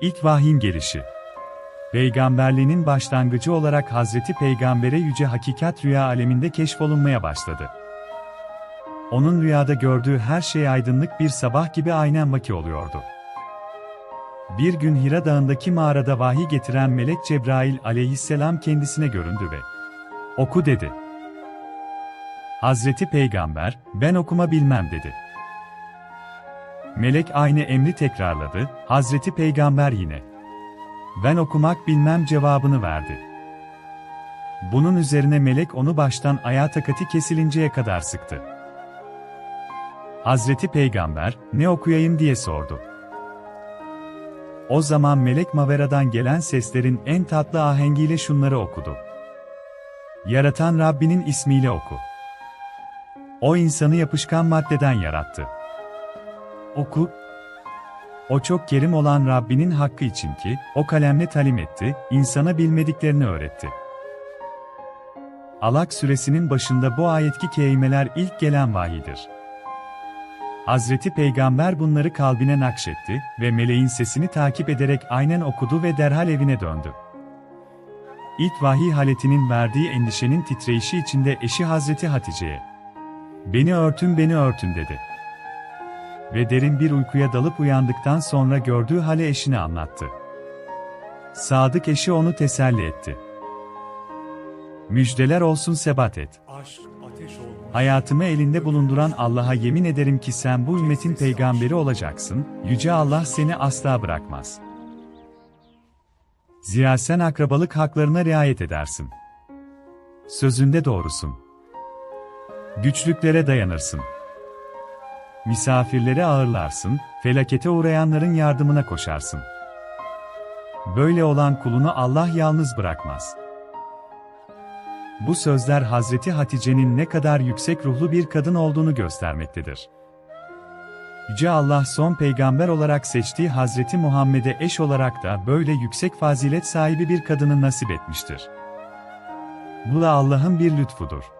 İlk vahyin gelişi. Peygamberliğinin başlangıcı olarak Hazreti Peygamber'e yüce hakikat rüya aleminde keşfolunmaya başladı. Onun rüyada gördüğü her şey aydınlık bir sabah gibi aynen vaki oluyordu. Bir gün Hira Dağı'ndaki mağarada vahiy getiren melek Cebrail aleyhisselam kendisine göründü ve oku dedi. Hazreti Peygamber, ben okuma bilmem dedi. Melek aynı emri tekrarladı, Hazreti Peygamber yine. Ben okumak bilmem cevabını verdi. Bunun üzerine melek onu baştan ayağa takati kesilinceye kadar sıktı. Hazreti Peygamber, ne okuyayım diye sordu. O zaman melek Mavera'dan gelen seslerin en tatlı ahengiyle şunları okudu. Yaratan Rabbinin ismiyle oku. O insanı yapışkan maddeden yarattı. Oku. O çok kerim olan Rabbinin hakkı için ki, o kalemle talim etti, insana bilmediklerini öğretti. Alak suresinin başında bu ayetki kelimeler ilk gelen vahidir. Hazreti Peygamber bunları kalbine nakşetti ve meleğin sesini takip ederek aynen okudu ve derhal evine döndü. İlk vahiy haletinin verdiği endişenin titreyişi içinde eşi Hazreti Hatice'ye "Beni örtün, beni örtün." dedi. Ve derin bir uykuya dalıp uyandıktan sonra gördüğü hale eşine anlattı. Sadık eşi onu teselli etti. Müjdeler olsun sebat et. Hayatımı elinde bulunduran Allah'a yemin ederim ki sen bu ümmetin peygamberi olacaksın, Yüce Allah seni asla bırakmaz. Zira sen akrabalık haklarına riayet edersin. Sözünde doğrusun. Güçlüklere dayanırsın. Misafirleri ağırlarsın, felakete uğrayanların yardımına koşarsın. Böyle olan kulunu Allah yalnız bırakmaz. Bu sözler Hazreti Hatice'nin ne kadar yüksek ruhlu bir kadın olduğunu göstermektedir. Yüce Allah son peygamber olarak seçtiği Hazreti Muhammed'e eş olarak da böyle yüksek fazilet sahibi bir kadını nasip etmiştir. Bu da Allah'ın bir lütfudur.